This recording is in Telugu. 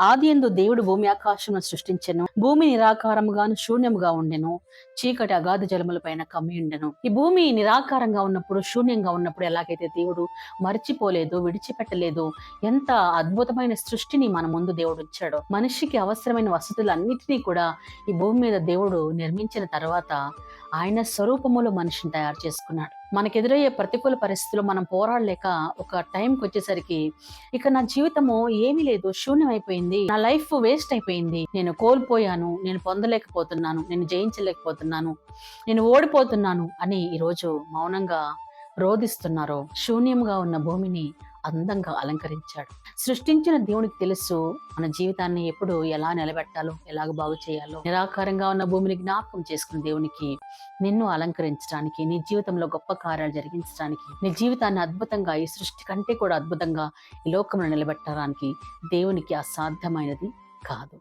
ఆది ఎందు దేవుడు భూమి ఆకాశమును సృష్టించెను. భూమి నిరాకారముగాను శూన్యముగా ఉండెను. చీకటి అగాధ జలముల పైన కమ్మి ఉండెను. ఈ భూమి నిరాకారంగా ఉన్నప్పుడు శూన్యంగా ఉన్నప్పుడు ఎలాగైతే దేవుడు మర్చిపోలేదు విడిచిపెట్టలేదు ఎంత అద్భుతమైన సృష్టిని మన ముందు దేవుడు ఉంచాడు మనిషికి అవసరమైన వసతులన్నిటినీ కూడా ఈ భూమి మీద దేవుడు నిర్మించిన తర్వాత ఆయన స్వరూపములో మనిషిని తయారు చేసుకున్నాడు. మనకెదురయ్యే ప్రతికూల పరిస్థితులు మనం పోరాడలేక ఒక టైంకి వచ్చేసరికి ఇక నా జీవితము ఏమీ లేదు శూన్యమైపోయింది. నా లైఫ్ వేస్ట్ అయిపోయింది. నేను కోల్పోయాను. నేను పొందలేకపోతున్నాను. నేను జయించలేకపోతున్నాను. నేను ఓడిపోతున్నాను అని ఈరోజు మౌనంగా రోధిస్తున్నారో. శూన్యంగా ఉన్న భూమిని అందంగా అలంకరించాడు. సృష్టించిన దేవునికి తెలుసు మన జీవితాన్ని ఎప్పుడు ఎలా నిలబెట్టాలో ఎలాగ బాగు చేయాలో నిరాకారంగా ఉన్న భూమిని జ్ఞాపకం చేసుకున్న దేవునికి నిన్ను అలంకరించడానికి నీ జీవితంలో గొప్ప కార్యాలు జరిగించడానికి నీ జీవితాన్ని అద్భుతంగా ఈ సృష్టి కంటే కూడా అద్భుతంగా ఈ లోకంలో నిలబెట్టడానికి దేవునికి అసాధ్యమైనది కాదు.